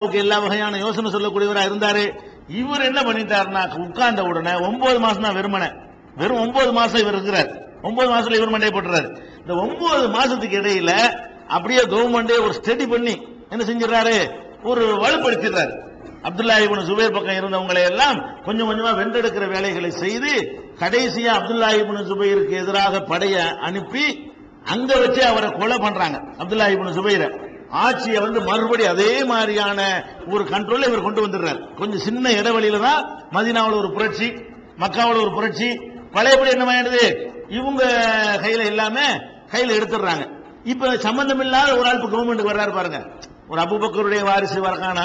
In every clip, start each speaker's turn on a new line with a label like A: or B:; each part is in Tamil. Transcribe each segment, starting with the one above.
A: எல்லா வகையான யோசனை சொல்லக்கூடியவரா இருந்தாரு. இவர் என்ன பண்ணிட்டாருன்னா உட்கார்ந்த உடனே ஒன்பது மாசம் தான் வெறுமனை. வெறும் ஒன்பது மாசம் இவர் இருக்கிறார். ஒன்பது மாசத்துல இவர் மண்டே போட்டுறாரு. இந்த ஒன்பது மாசத்துக்கு இடையில அப்படியே கவர்மெண்டே ஒரு ஸ்டடி பண்ணி என்ன செஞ்சிடறாரு? ஒரு வலுப்படுத்திடுறாரு. அப்துல்லா இபின் சுபேர் பக்கம் இருந்தவங்களை எல்லாம் கொஞ்சம் கொஞ்சமா வென்றெடுக்கிற வேலைகளை செய்து கடைசியா அப்துல்லா இபின் சுபைருக்கு எதிராக படைய அனுப்பி அங்க வச்சு அவரை கொலை பண்றாங்க. அப்துல்லா இபின் சுபைரை ஆட்சியை வந்து மறுபடி அதே மாதிரியான ஒரு கண்ட்ரோல் இவர் கொண்டு வந்துடுறார். கொஞ்சம் சின்ன இடைவெளியில தான் மதினாவில் ஒரு புரட்சி மக்காவில் ஒரு புரட்சி பழையபடி என்னமாயிடுது இவங்க கையில இல்லாம கையில எடுத்துடுறாங்க. இப்ப சம்பந்தம் இல்லாத ஒரு ஆள் இப்ப கவர்மெண்ட்டுக்கு வர்றாரு பாருங்க. ஒரு அபுபக்கருடைய வாரிசு வரக்கானா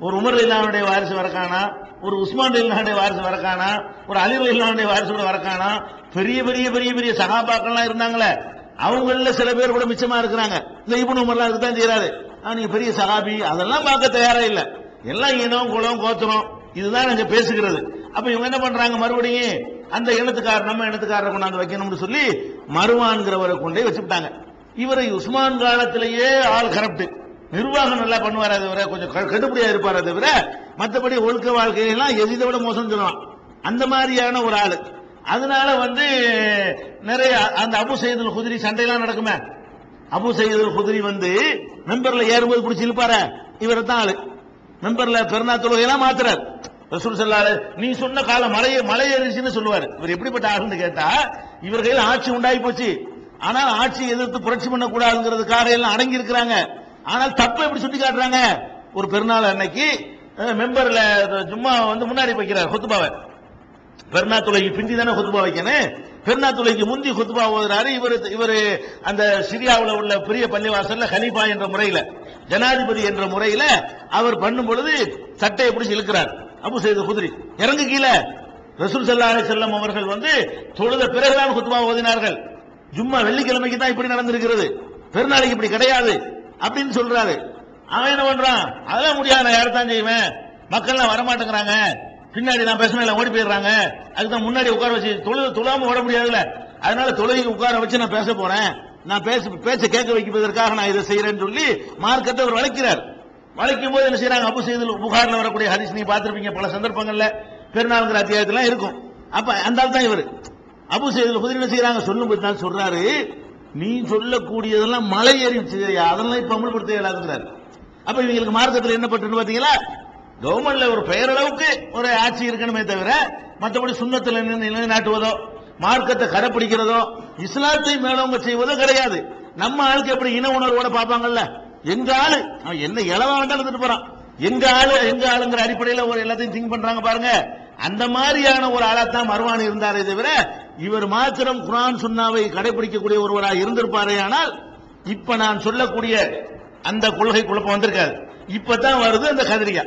A: ஒரு உமர் இல்லாவுடைய வாரிசு வரக்கானா ஒரு உஸ்மான் இல்லாவுடைய வாரிசு வரக்கானா ஒரு அலி இல்லாவுடைய வாரிசு கூட வரக்கானா பெரிய பெரிய பெரிய பெரிய சகாபாக்கள்லாம் இருந்தாங்களே அவங்கள சில பேர் கூட மிச்சமா இருக்கிறாங்க. இந்த இபுன் உமர்லாம் அதுக்கு தான் செய்யறாரு நீங்க பெரிய சகாபி அதெல்லாம் பார்க்க தயாரா இல்ல. எல்லாம் இனம் குலம் கோத்திரம் இதுதான் நாங்க பேசுகிறது. அப்ப இவங்க என்ன பண்றாங்க? மறுபடியும் அந்த இனத்துக்காரர் நம்ம இனத்துக்காரரை கொண்டாந்து வைக்கணும்னு சொல்லி மருவான்கிறவரை கொண்டே வச்சுட்டாங்க இவரை உஸ்மான் காலத்திலேயே ஆள் கரப்ட் நிர்வாகம் நல்லா பண்ணுவாரே தவிர கொஞ்சம் க- கடுப்படியா இருப்பாரே தவிர மற்றபடி ஒழுக்க வாழ்க்கையெல்லாம் எதிதை விட மோசம் சொல்லுவான். அந்த மாதிரியான ஒரு ஆளு. அதனால வந்து நிறைய அந்த அபு சைதுல் குதிரி சண்டையெல்லாம் நடக்குமே. அபு சைதுல் குதிரி வந்து மெம்பர்ல ஏறும்போது பிடிச்சி இழுப்பார. இவரை தான் ஆளு. மெம்பர்ல பெருநா தொழுகையெல்லாம் மாத்துறாரு. ரசூல் சொல்லாரு நீ சொன்ன காலம் மலைய மலை ஏறிச்சுன்னு சொல்லுவாரு. இவர் எப்படிப்பட்ட ஆளுன்னு கேட்டா இவர் கையில் ஆட்சி உண்டாகி போச்சு. ஆனால் ஆட்சி எதிர்த்து புரட்சி பண்ணக்கூடாதுங்கிறதுக்காக எல்லாம் அடங்கி இருக்கிறாங்க. ஆனால் தப்பை எப்படி சுட்டி காட்டுறாங்க? ஒரு பெருநாள் அன்னைக்கு மெம்பர்ல சும்மா வந்து முன்னாடி வைக்கிறார் கொத்துபாவை பெருநா துளைக்கு பிந்தி தானே குத்துபா வைக்கணும்? பெருநா முந்தி குத்துபா ஓதுறாரு. இவர் இவர் அந்த சிரியாவில் உள்ள பெரிய பள்ளிவாசல்ல கலீஃபா என்ற முறையில ஜனாதிபதி என்ற முறையில அவர் பண்ணும் பொழுது சட்டையை பிடிச்சி இழுக்கிறார். அபு செய்த குதிரி. இறங்கு கீழே. ரசூல் சல்லா அலைஹி அவர்கள் வந்து தொழுத பிறகுதான் குத்துபா ஓதினார்கள். ஜும்மா வெள்ளிக்கிழமைக்கு தான் இப்படி நடந்திருக்கிறது. பெருநாளைக்கு இப்படி கிடையாது அப்படின்னு சொல்றாரு. அவன் என்ன பண்றான்? அதெல்லாம் முடியாது? நான் யாரை தான் செய்வேன்? மக்கள்லாம் வரமாட்டேங்கிறாங்க. பின்னாடி நான் பேசினா ஓடி போயிடுறாங்க. அதுதான் முன்னாடி உட்கார வச்சு தொழு தொழாம ஓட முடியாதுல்ல. அதனால தொழுகைக்கு உட்கார வச்சு நான் பேச போறேன். நான் பேச பேச்ச கேட்க வைப்பதற்காக நான் இதை செய்யறேன்னு சொல்லி மார்க்கத்தை அவர் வளைக்கிறார். வளைக்கும் போது என்ன செய்யறாங்க அபு செய்தல் புகார்ல வரக்கூடிய ஹரிஸ் நீ பார்த்திருப்பீங்க பல சந்தர்ப்பங்கள்ல. பெருநாளுங்கிற அத்தியாயத்துல இருக்கும். அப்ப அந்த தான் இவர். அபு செய்தல் குதிரை என்ன செய்யறாங்க சொல்லும் போது தான் சொல்றாரு நீ சொல்லக்கூடியதெல்லாம் மலை ஏறிச்சு அதெல்லாம் இப்ப அமல்படுத்த இயலாதுங்கிறாரு. அப்ப இவங்களுக்கு மார்க்கத்தில் என்ன பட்டுன்னு பாத்தீங்களா? கவர்மெண்ட்ல ஒரு பெயரளவுக்கு ஒரு ஆட்சி இருக்கணுமே தவிர மற்றபடி சுண்ணத்தில் நின்று நிலைநாட்டுவதோ மார்க்கத்தை கடைப்பிடிக்கிறதோ இஸ்லாத்தை மேலவங்க செய்வதோ கிடையாது. நம்ம ஆளுக்கு எப்படி இன உணர்வோட பார்ப்பாங்கல்ல? எங்க ஆளு? அவன் என்ன இளவா வேண்டாம் இருந்துட்டு போறான். எங்க ஆளு எங்க ஆளுங்கிற அடிப்படையில் ஒரு எல்லாத்தையும் திங்க் பண்றாங்க பாருங்க. அந்த மாதிரியான ஒரு ஆளாத்தான் மருவான் இருந்தாரே தவிர இவர் மாத்திரம் குரான் சுண்ணாவை கடைபிடிக்கக்கூடிய ஒருவராக இருந்திருப்பாரே ஆனால் இப்ப நான் சொல்லக்கூடிய அந்த கொள்கை குழப்பம் வந்திருக்காது. இப்பதான் வருது அந்த கதிரியா.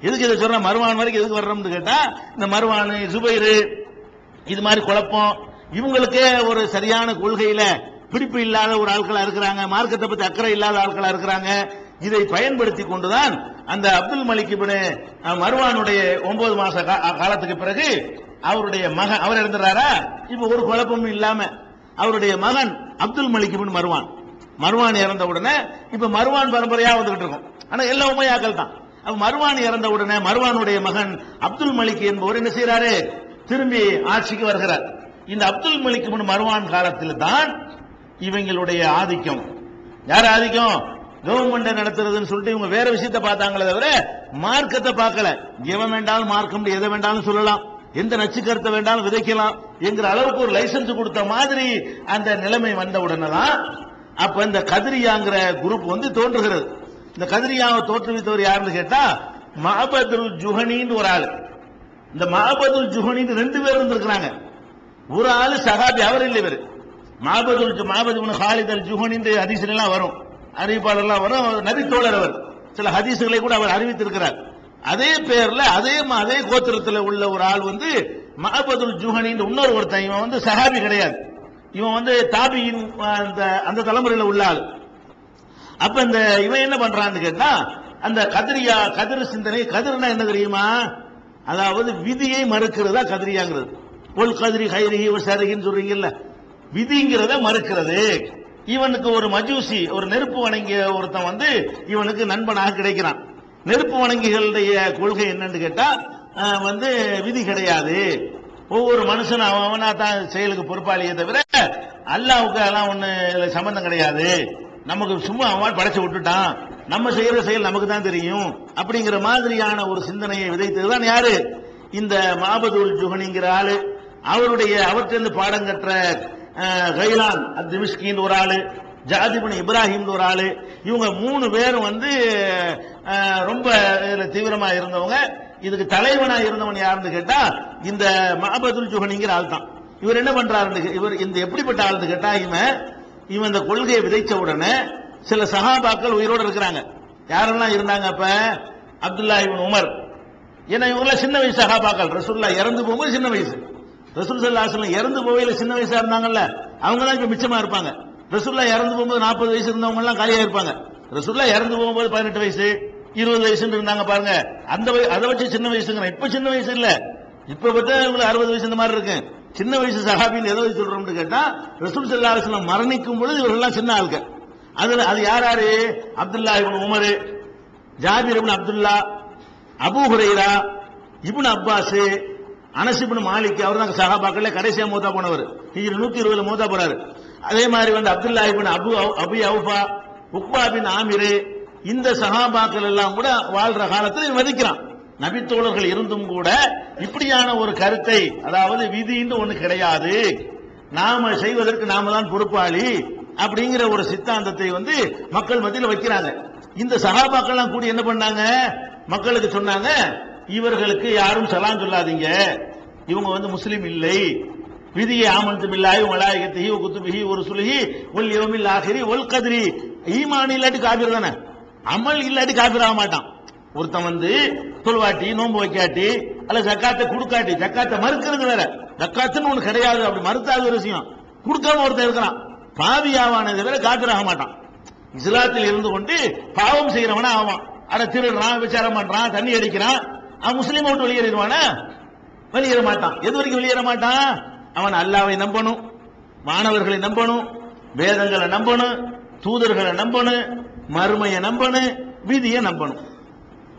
A: எதுக்கு இதை சொல்ற மருவான் வரைக்கும் எதுக்கு வர்றோம்னு கேட்டா இந்த மருவான் சுபைரு இது மாதிரி குழப்பம். இவங்களுக்கே ஒரு சரியான கொள்கையில பிடிப்பு இல்லாத ஒரு ஆட்களா இருக்கிறாங்க மார்க்கத்தை பத்தி அக்கறை இல்லாத ஆட்களா இருக்கிறாங்க. இதை பயன்படுத்தி கொண்டுதான் அந்த அப்துல் மலிக் மருவானுடைய அஹ், ஒன்பது மாச கா- காலத்துக்கு பிறகு அவருடைய மகன் அவர் இறந்துறாரா? இப்ப ஒரு குழப்பமும் இல்லாம அவருடைய மகன் Abdul Malik Marwan Marwan Marwan இறந்த உடனே இப்ப மருவான் பரம்பரையா வந்துகிட்டு இருக்கும். ஆனா எல்லா உமையாக்கள் தான். மருவான் இறந்த உடனே மருவானுடைய மகன் அப்துல் மலிக் என்பவர் என்ன செய்யறாரு திரும்பி ஆட்சிக்கு வருகிறார். இந்த அப்துல் மலிக் முன் மருவான் காலத்தில் தான் இவங்களுடைய ஆதிக்கம். யார் ஆதிக்கம்? கவர்மெண்ட் நடத்துறதுன்னு சொல்லிட்டு இவங்க வேற விஷயத்தை பார்த்தாங்களே தவிர மார்க்கத்தை பார்க்கல. எவன் வேண்டாலும் மார்க்கம் எதை வேண்டாலும் சொல்லலாம். எந்த நச்சு கருத்தை வேண்டாலும் விதைக்கலாம் என்கிற அளவுக்கு ஒரு லைசன்ஸ் கொடுத்த மாதிரி அந்த நிலைமை வந்த உடனே தான் அப்ப இந்த கதிரியாங்கிற குரூப் வந்து தோன்றுகிறது. இந்த கதிரியாவை தோற்றுவித்தவர் யாருன்னு கேட்டா மஹபதுல் ஜுஹனின்னு ஒரு ஆளு. இந்த மஹபதுல் ஜுஹனின்னு ரெண்டு பேர் இருந்திருக்கிறாங்க ஒரு ஆளு சஹாபி அவர் இல்லை இவர். மாபதுல் மாபது ஹாலித் அல் ஜுஹனின் ஹதீஸ்ல எல்லாம் வரும். அறிவிப்பாளர்லாம் வரும். நபி தோழர் அவர். சில ஹதீசுகளை கூட அவர் அறிவித்திருக்கிறார். அதே பேர்ல அதே அதே கோத்திரத்தில் உள்ள ஒரு ஆள் வந்து மஹபதுல் ஜுஹனின் இன்னொரு ஒருத்தன். இவன் வந்து சஹாபி கிடையாது. இவன் வந்து தாபியின் அந்த அந்த தலைமுறையில் உள்ள ஆள். அப்ப இந்த இவன் என்ன பண்றான்னு கேட்டா அந்த கதிரியா கதிர் சிந்தனை கதிர்னா என்ன தெரியுமா? அதாவது விதியை மறுக்கிறதா கதிரியாங்கிறது. ஒல் கதிரி கைரி சரிகின்னு சொல்றீங்கல்ல. விதிங்கிறத மறுக்கிறது. இவனுக்கு ஒரு மஜூசி ஒரு நெருப்பு வணங்கிய ஒருத்தன் வந்து இவனுக்கு நண்பனாக கிடைக்கிறான். நெருப்பு வணங்கிகளுடைய கொள்கை என்னன்னு கேட்டா வந்து விதி கிடையாது. ஒவ்வொரு மனுஷனும் அவன் அவனா தான் செயலுக்கு பொறுப்பாளியே தவிர அல்லாவுக்கு அதெல்லாம் ஒண்ணு சம்பந்தம் கிடையாது. நமக்கு சும்மா அவன் படைச்சு விட்டுட்டான். நம்ம செய்யற செயல் நமக்கு தான் தெரியும். அப்படிங்கிற மாதிரியான ஒரு சிந்தனையை விதைத்ததுதான் யாரு? இந்த மாபதுல் ஜுஹனிங்கிற ஆளு. அவருடைய அவற்றிலிருந்து பாடம் கற்ற கைலான் ஒரு ஆளு. ஜாதிபன் இப்ராஹிம் ஒரு ஆளு. இவங்க மூணு பேரும் வந்து ரொம்ப தீவிரமா இருந்தவங்க. இதுக்கு தலைவனா இருந்தவன் யாருன்னு கேட்டா இந்த மாபதுல் ஜுஹனிங்கிற ஆள் தான் இவர் என்ன பண்றாரு இவர் இந்த எப்படிப்பட்ட ஆள்னு கேட்டா இவன் இவன் இந்த கொள்கையை விதைச்ச உடனே சில சகாபாக்கள் உயிரோடு இருக்கிறாங்க. யாரெல்லாம் இருந்தாங்க அப்ப? அப்துல்லா இவன் உமர். ஏன்னா இவங்களாம் சின்ன வயசு சகாபாக்கள். ரசூல்லா இறந்து போகும்போது சின்ன வயசு. ரசூல் சல்லாஹ் இறந்து போகையில சின்ன வயசா இருந்தாங்கல்ல அவங்க தான் இப்ப மிச்சமா இருப்பாங்க. ரசூல்லா இறந்து போகும்போது நாற்பது வயசு இருந்தவங்க எல்லாம் காலியா இருப்பாங்க. ரசூல்லா இறந்து போகும்போது பதினெட்டு வயசு இருபது வயசுன்னு இருந்தாங்க பாருங்க. அந்த அதை வச்சு சின்ன வயசுங்கிறேன் இப்ப சின்ன வயசு இல்ல. இப்ப பார்த்தா இவங்களுக்கு அறுபது வயசு இந்த மாதிரி இருக்கு. சின்ன வயசு சஹாபின்னு எதை வச்சு சொல்றோம்னு கேட்டா ரசூல் சல்லா மரணிக்கும் பொழுது இவர்கள்லாம் சின்ன ஆளுங்க அதுல அது யார் யாரு? அப்துல்லா இவன் Umar Jabir ibn Abdullah Abu Hurairah ibn Abbas Anas ibn Malik அவர் தான் சஹாபாக்கள்ல கடைசியா மூத்தா போனவர். ஹிஜ்ரி நூத்தி இருபதுல மூத்தா போறாரு. அதே மாதிரி வந்து Abdullah ibn Abu Abi Awfa Uqba bin Amir இந்த சஹாபாக்கள் எல்லாம் கூட வாழ்ற காலத்தில் மதிக்கிறான். நபித்தோழர்கள் இருந்தும் கூட இப்படியான ஒரு கருத்தை அதாவது விதின்னு ஒண்ணு கிடையாது. நாம செய்வதற்கு நாம தான் பொறுப்பாளி அப்படிங்கிற ஒரு சித்தாந்தத்தை வந்து மக்கள் மத்தியில் வைக்கிறாங்க. இந்த சகாபாக்கள்லாம் கூடி என்ன பண்ணாங்க? மக்களுக்கு சொன்னாங்க இவர்களுக்கு யாரும் சலாம் சொல்லாதீங்க. இவங்க வந்து முஸ்லீம் இல்லை. விதியை ஆமந்து பில்லாஹி மலாயகத்திஹி குத்துபிஹி ஒரு சுலுகி ஒல் யோமில் ஆகிரி ஒல் கதிரி. ஈமான் இல்லாட்டி காபிர் தானே? அமல் இல்லாட்டி காபிர் ஆக மாட்டான். ஒருத்தன் வந்து தொழுவாட்டி நோன்பு வைக்காட்டி அல்ல ஜக்காத்தை கொடுக்காட்டி ஜக்காத்தை மறுக்கிறது வேற. ஜக்காத்துன்னு ஒண்ணு கிடையாது அப்படி மறுத்தாத ஒரு விஷயம். கொடுக்காம ஒருத்தன் இருக்கிறான் பாவியாவானதை வேற காத்திராக மாட்டான். இஸ்லாத்தில் இருந்து கொண்டு பாவம் செய்யறவனா ஆவான். அட திருடுறான் விசாரம் பண்றான் தண்ணி அடிக்கிறான். அவன் முஸ்லீம் விட்டு வெளியேறிடுவானா? வெளியேற மாட்டான். எது வரைக்கும் வெளியேற மாட்டான்? அவன் அல்லாவை நம்பணும் மாணவர்களை நம்பணும் வேதங்களை நம்பணும் தூதர்களை நம்பணும் மறுமையை நம்பணும் விதியை நம்பணும்.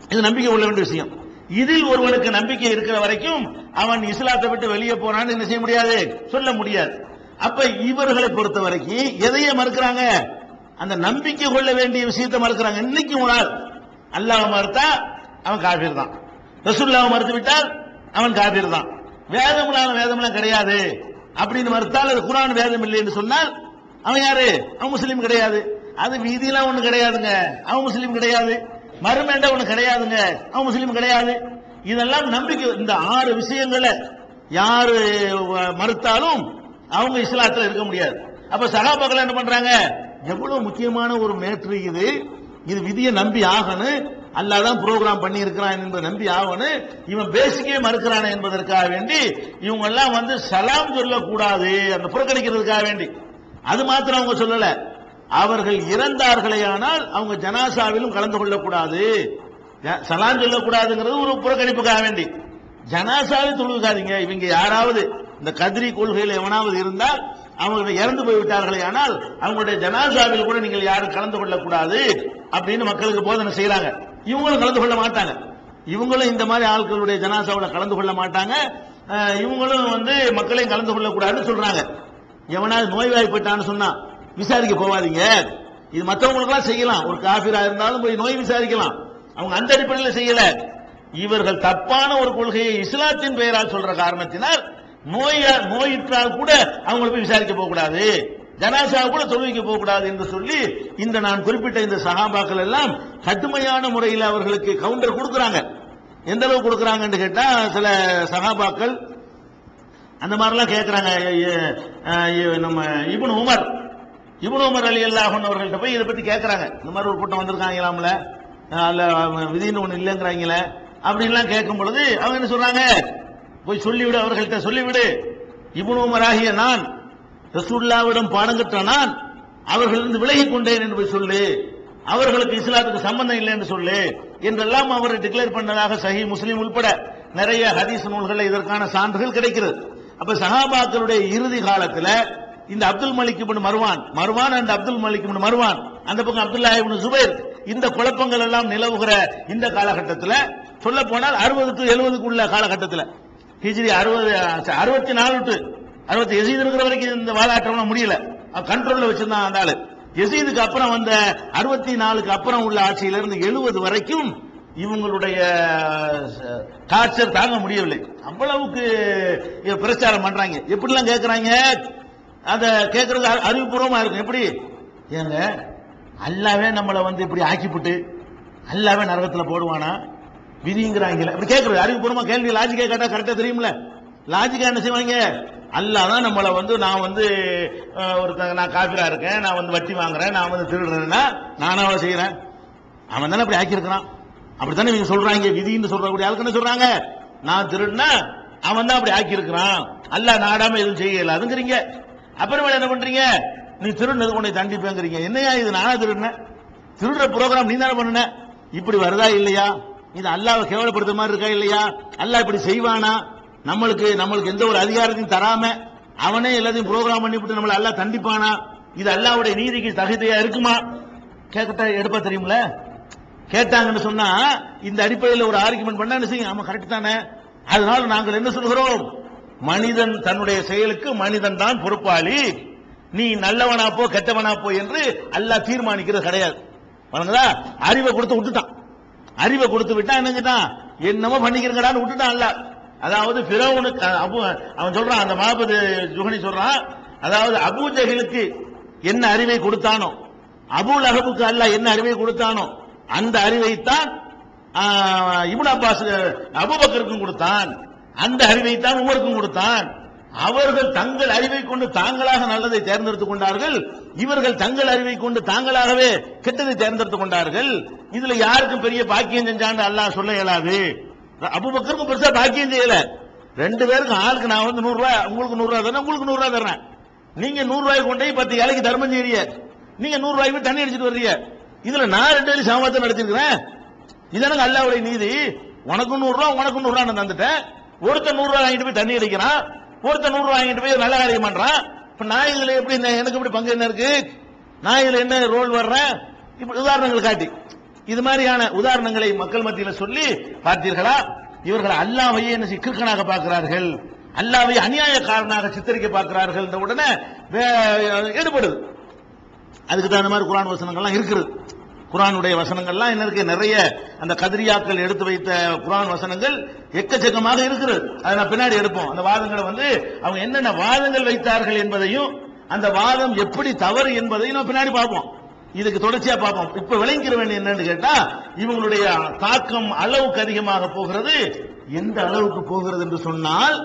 A: இது நம்பிக்கை உள்ள வேண்டிய விஷயம். இதில் ஒருவனுக்கு நம்பிக்கை இருக்கிற வரைக்கும் அவன் இஸ்லாத்தை விட்டு வெளியே போறான்னு என்ன செய்ய முடியாது? சொல்ல முடியாது. அப்ப இவர்களை பொறுத்த வரைக்கும் எதையே மறுக்கிறாங்க? அந்த நம்பிக்கை கொள்ள வேண்டிய விஷயத்தை மறுக்கிறாங்க. இன்னைக்கு ஒரு நாள் அல்லாஹ் மறுத்தா அவன் காபீர் தான். ரசூல்லாவை மறுத்து விட்டால் அவன் காபீர் தான். வேதம்லாம் வேதம்லாம் கிடையாது. அப்படின்னு மறுத்தால் அது குரான் வேதம் இல்லை என்று சொன்னால் அவன் யாரு? அவன் முஸ்லீம் கிடையாது. அது வீதியெல்லாம் ஒண்ணு கிடையாதுங்க. அவன் முஸ்லீம் கிடையாது. மறுமேண்டா உனக்கு கிடையாதுங்க. அவன் முஸ்லீம் கிடையாது. இதெல்லாம் நம்பிக்கை இந்த ஆறு விஷயங்களை யாரு மறுத்தாலும் அவங்க இஸ்லாத்துல இருக்க முடியாது. அப்ப சகாபாக்கள் என்ன பண்றாங்க? எவ்வளவு முக்கியமான ஒரு மேட்ரு இது. இது விதியை நம்பி ஆகணும். அல்லாதான் ப்ரோக்ராம் பண்ணி இருக்கிறான் என்பதை நம்பி ஆகணும். இவன் பேசிக்கே மறுக்கிறான் என்பதற்காக வேண்டி இவங்க எல்லாம் வந்து சலாம் சொல்லக்கூடாது. அந்த புறக்கணிக்கிறதுக்காக வேண்டி. அது மாத்திரம் அவங்க சொல்லலை. அவர்கள் இறந்தார்களே ஆனால் அவங்க ஜனாசாவிலும் கலந்து கொள்ளக்கூடாது. சலாம் சொல்லக்கூடாதுங்கிறது ஒரு புறக்கணிப்புக்காக வேண்டி. ஜனாசாவை தொழுகாதீங்க இவங்க யாராவது இந்த கதிரி கொள்கையில் எவனாவது இருந்தால் அவங்க இறந்து போய்விட்டார்களே ஆனால் அவங்களுடைய ஜனாசாவில் கூட நீங்கள் யாரும் கலந்து கொள்ளக்கூடாது அப்படின்னு மக்களுக்கு போதனை செய்யறாங்க இவங்களும் கலந்து கொள்ள மாட்டாங்க. இவங்களும் இந்த மாதிரி ஆட்களுடைய ஜனாசாவில் கலந்து கொள்ள மாட்டாங்க. இவங்களும் வந்து மக்களையும் கலந்து கொள்ளக்கூடாதுன்னு சொல்றாங்க. எவனாவது நோய்வாய்ப்பட்டான்னு சொன்னா விசாரிக்க போவாதீங்க. இது மற்றவங்களுக்கெல்லாம் செய்யலாம். ஒரு காஃபிரா இருந்தாலும் போய் நோய் விசாரிக்கலாம். அவங்க அந்த அடிப்படையில் செய்யல. இவர்கள் தப்பான ஒரு கொள்கையை இஸ்லாத்தின் பெயரால் சொல்ற காரணத்தினால் நோயா நோயிற்றால் கூட அவங்களை போய் விசாரிக்க போகக்கூடாது. ஜனாசா கூட தொழுவிக்க போக கூடாது என்று சொல்லி இந்த நான் குறிப்பிட்ட இந்த சகாபாக்கள் எல்லாம் கடுமையான முறையில் அவர்களுக்கு கவுண்டர் கொடுக்கறாங்க. எந்த அளவு கொடுக்கறாங்கன்னு கேட்டா சில சகாபாக்கள் அந்த மாதிரிலாம் கேட்குறாங்க நம்ம இப்னு உமர். இப்னு உமர் அலி அல்லாஹன் அவர்கள்ட்ட போய் இதை பத்தி கேட்கறாங்க இந்த மாதிரி ஒரு கூட்டம் வந்திருக்காங்களாம்ல? அல்ல விதின்னு ஒண்ணு இல்லைங்கிறாங்களே. அப்படின்லாம் கேட்கும் பொழுது அவங்க என்ன சொல்றாங்க? போய் சொல்லிவிடு அவர்கள்ட்ட சொல்லிவிடு. இப்னு ஆகிய நான் ரசூல்லாவிடம் பாடம் கற்ற நான் அவர்களிருந்து விலகிக் கொண்டேன் என்று போய் சொல்லு. அவர்களுக்கு இஸ்லாத்துக்கு சம்பந்தம் இல்லை என்று சொல்லு. என்றெல்லாம் அவர் டிக்ளேர் பண்ணதாக சஹி முஸ்லீம் உள்பட நிறைய ஹதீஸ் நூல்கள் இதற்கான சான்றுகள் கிடைக்கிறது. அப்ப சஹாபாக்களுடைய இறுதி காலத்துல இந்த Abdul Malik ibn Marwan. Marwan and Abdul Malik ibn Marwan. அந்த பக்கம் அப்துல்லா இப்னு ஜுபைர். இந்த குழப்பங்கள் எல்லாம் நிலவுகிற இந்த காலகட்டத்தில் சொல்ல போனால் அறுபதுக்கு எழுபதுக்குள்ள காலகட்டத்தில். ஹிஜ்ரி அறுபது அறுபத்தி நாலு டு அறுபத்தி எசீது இருக்கிற வரைக்கும் இந்த வாதாட்டம்லாம் முடியல. கண்ட்ரோல்ல வச்சிருந்தான் அந்த ஆளு. எசீதுக்கு அப்புறம் வந்த அறுபத்தி நாலுக்கு அப்புறம் உள்ள ஆட்சியிலிருந்து எழுபது வரைக்கும் இவங்களுடைய டார்ச்சர் தாங்க முடியவில்லை. அவ்வளவுக்கு பிரச்சாரம் பண்றாங்க. எப்படிலாம் கேட்கறாங்க அதை கேட்கறது அறிவுபூர்வமாக இருக்கும். எப்படி? ஏங்க அல்லாவே நம்மளை வந்து இப்படி ஆக்கிப்புட்டு அல்லாவே நரகத்தில் போடுவானா? விதிங்கிறாங்களே. இப்படி கேட்கறது அறிவுபூர்வமாக கேள்வி லாஜிக்கே கேட்டால் கரெக்டாக தெரியும்ல. லாஜிக்கா என்ன செய்வாங்க? அல்லா தான் நம்மளை வந்து நான் வந்து ஒருத்தங்க நான் காஃபிராக இருக்கேன் நான் வந்து வட்டி வாங்குறேன் நான் வந்து திருடுறேன்னா நானாவ செய்கிறேன் அவன் தானே அப்படி ஆக்கியிருக்கிறான். அப்படித்தானே இவங்க சொல்றாங்க? விதின்னு சொல்றக்கூடிய ஆளுக்கு என்ன சொல்றாங்க? நான் திருடுனா அவன் தான் அப்படி ஆக்கியிருக்கிறான். அல்ல நாடாம எதுவும் செய்ய இயலாதுங்கிறீங்க அப்புறமேல என்ன பண்றீங்க? நீ திருடுனது உன்னை தண்டிப்பேங்கிறீங்க என்னையா இது? நானா திருடுனேன் திருடுற ப்ரோக்ராம் நீ தானே பண்ணுன? இப்படி வருதா இல்லையா? இது அல்லாவை கேவலப்படுத்துற மாதிரி இருக்கா இல்லையா? அல்லா இப்படி செய்வானா? நம்மளுக்கு நம்மளுக்கு எந்த ஒரு அதிகாரத்தையும் தராம அவனே எல்லாத்தையும் ப்ரோக்ராம் பண்ணிவிட்டு நம்மள அல்லாஹ் தண்டிப்பானா? இது அல்லாவுடைய நீதிக்கு தகுதியா இருக்குமா? கேட்கட்டா எடுப்பா தெரியுமில? கேட்டாங்கன்னு சொன்னா இந்த அடிப்படையில் ஒரு ஆர்குமெண்ட் பண்ணா செய்யும்? ஆமா கரெக்ட் தானே. அதனால நாங்கள் என்ன சொல்கிறோம்? மனிதன் தன்னுடைய செயலுக்கு மனிதன் தான் பொறுப்பாளி. நீ நல்லவனா போ கெட்டவனா போ என்று அல்லாஹ் தீர்மானிக்கிறது கிடையாது. வணங்குதா அறிவை கொடுத்து விட்டுட்டான். அறிவை கொடுத்து விட்டா என்னஞ்சிட்டான் என்னமோ பண்ணிக்கிறங்கடான்னு விட்டுட்டான் அல்ல அதாவது பிறவனுக்கு அபு அவன் சொல்றான் அந்த மாபது ஜுகனி சொல்றான் அதாவது அபு ஜஹலுக்கு என்ன அறிவை கொடுத்தானோ அபுல் அகபுக்கு அல்ல என்ன அறிவை கொடுத்தானோ அந்த அறிவைத்தான் ஆஹ், இப்னு அப்பாஸ் அபுபக்கருக்கும் கொடுத்தான். அந்த அறிவைத்தான் உமருக்கும் கொடுத்தான். அவர்கள் தங்கள் அறிவை கொண்டு தாங்களாக நல்லதை தேர்ந்தெடுத்துக் கொண்டார்கள். இவர்கள் தங்கள் அறிவை கொண்டு தாங்களாகவே கெட்டதை தேர்ந்தெடுத்துக் கொண்டார்கள். இதுல யாருக்கும் பெரிய பாக்கியம் செஞ்சான்னு அல்லாஹ் சொல்ல இயலாது. அபுபக்கருக்கும் பெருசா பாக்கியம் செய்யல. ரெண்டு பேருக்கும் ஆளுக்கு நான் வந்து நூறு ரூபாய் உங்களுக்கு நூறு ரூபாய் தரேன் உங்களுக்கு நூறு ரூபாய் தரேன். நீங்க நூறு ரூபாய் கொண்டு போய் பத்து ஏழைக்கு தர்மம் செய்றீங்க நீங்க நூறு ரூபாய்க்கு தண்ணி அடிச்சுட்டு வர்றீங்க. இதுல நான் ரெண்டு பேரும் சமத்தை நடத்திருக்கிறேன். இதனங்க அல்லாவுடைய நீதி. உனக்கும் நூறு ரூபா உனக்கும் நூறு ரூபா நான் தந்துட்டேன். ஒருத்தன் நூறு ரூபாய் வாங்கிட்டு போய் தண்ணி அடிக்கிறான் ஒருத்தன் நூறு ரூபாய் வாங்கிட்டு போய் நல்ல காரியம் பண்றான். இப்ப நான் இதுல எப்படி எனக்கு இப்படி பங்கு என்ன இருக்கு? நான் இதுல என்ன ரோல் வர்றேன் இப்படி உதாரணங்கள் காட்டி. இது மாதிரியான உதாரணங்களை மக்கள் மத்தியில் சொல்லி பார்த்தீர்களா? இவர்கள் அல்லாவையே என்ன செய்ய- கிறுக்கனாக பார்க்கிறார்கள். அல்லாவை அநியாயக்காரனாக சித்தரிக்க பார்க்கிறார்கள். உடனே வே- ஈடுபடுது அதுக்கு தகுந்த மாதிரி குரான் வசனங்கள்லாம் இருக்குது. குரானுடைய வசனங்கள்லாம் என்ன இருக்கு? நிறைய அந்த கதிரியாக்கள் எடுத்து வைத்த குரான் வசனங்கள் எக்கச்சக்கமாக இருக்கிறது. அதை நான் பின்னாடி எடுப்போம். அந்த வாதங்களை வந்து அவங்க என்னென்ன வாதங்கள் வைத்தார்கள் என்பதையும் அந்த வாதம் எப்படி தவறு என்பதையும் நான் பின்னாடி பார்ப்போம். இதுக்கு தொடர்ச்சியா பார்ப்போம். இப்ப விளங்கிற வேண்டிய என்னன்னு கேட்டா இவங்களுடைய தாக்கம் அளவுக்கு அதிகமாக போகிறது. எந்த அளவுக்கு போகிறது என்று சொன்னால்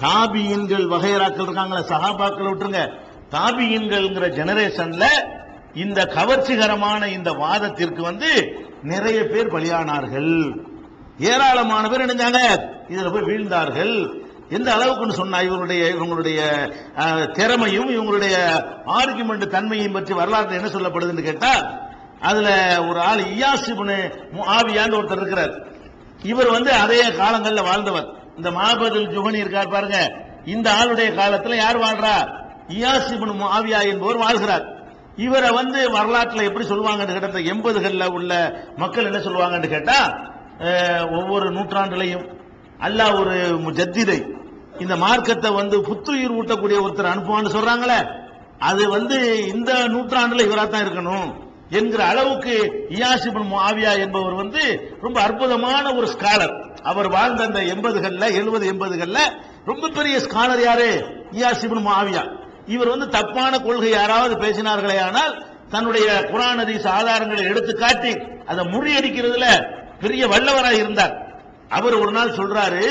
A: தாபியன்கள் வகையராக்கள் இருக்காங்களே சகாபாக்கள் விட்டுருங்க. தாபியின்கள்ங்கிற ஜெனரேஷன்ல இந்த கவர்ச்சிகரமான இந்த வாதத்திற்கு வந்து நிறைய பேர் பலியானார்கள். ஏராளமான பேர் நினைஞ்சாங்க இதில் போய் வீழ்ந்தார்கள். எந்த அளவுக்குன்னு சொன்னா இவருடைய இவங்களுடைய திறமையும் இவங்களுடைய ஆர்குமெண்ட் தன்மையும் பற்றி வரலாற்று என்ன சொல்லப்படுதுன்னு கேட்டால் அதுல ஒரு ஆள் இயாசிபுனு ஆவியான்னு ஒருத்தர் இருக்கிறார். இவர் வந்து அதே காலங்கள்ல வாழ்ந்தவர். இந்த மாபதில் ஜுகனி இருக்கார் பாருங்க. இந்த ஆளுடைய காலத்துல யார் வாழ்றா? இயாசிபுன் ஆவியா என்பவர் வாழ்கிறார். இவரை வந்து வரலாற்றில் எப்படி சொல்லுவாங்கன்னு கேட்ட எண்பதுகளில் உள்ள மக்கள் என்ன சொல்லுவாங்கன்னு கேட்டா ஒவ்வொரு நூற்றாண்டுலையும் அல்ல ஒரு ஜத்திரை இந்த மார்க்கத்தை வந்து புத்துயிர் ஊட்டக்கூடிய ஒருத்தர் அனுப்புவான்னு சொல்றாங்களே அது வந்து இந்த நூற்றாண்டுல இவரா தான் இருக்கணும் என்கிற அளவுக்கு இயாசிபுன் முஆவியா என்பவர் வந்து ரொம்ப அற்புதமான ஒரு ஸ்காலர் அவர் வாழ்ந்த அந்த எண்பதுகள்ல எழுபது எண்பதுகள்ல ரொம்ப பெரிய ஸ்காலர் யாரு? இயாசிபுன் மாவியா இவர் வந்து தப்பான கொள்கை யாராவது பேசினார்களே ஆனால் தன்னுடைய குரான் ஹதீஸ் ஆதாரங்களை எடுத்து காட்டி அதை முறியடிக்கிறதுல பெரிய வல்லவராக இருந்தார். அவர் ஒரு நாள் சொல்றாரு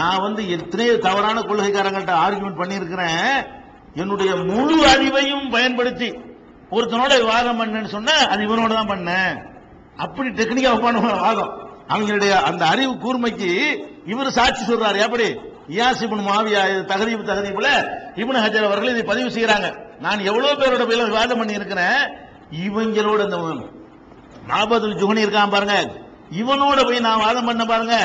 A: நான் வந்து எத்தனையோ தவறான கொள்கைக்காரங்கள்ட்ட ஆர்குமெண்ட் பண்ணியிருக்கிறேன். என்னுடைய முழு அறிவையும் பயன்படுத்தி ஒருத்தனோட விவாதம் பண்ணேன்னு சொன்ன அது இவனோட தான் பண்ணேன். அப்படி டெக்னிக்கா பண்ண வாதம் அவங்களுடைய அந்த அறிவு கூர்மைக்கு இவர் சாட்சி சொல்றாரு. எப்படி? இயாஸ் இப்னு மாவியா இது தகதீப் தகதீப்ல இப்னு ஹஜர் அவர்கள் இதை பதிவு செய்யறாங்க நான் எவ்வளவு பேரோட போய் வாதம் பண்ணி இருக்கிறேன் இவங்களோட இந்த நாற்பது ஜுகனி இருக்கான் பாருங்க. இவனோட போய் நான் வாதம் பண்ண பாருங்க.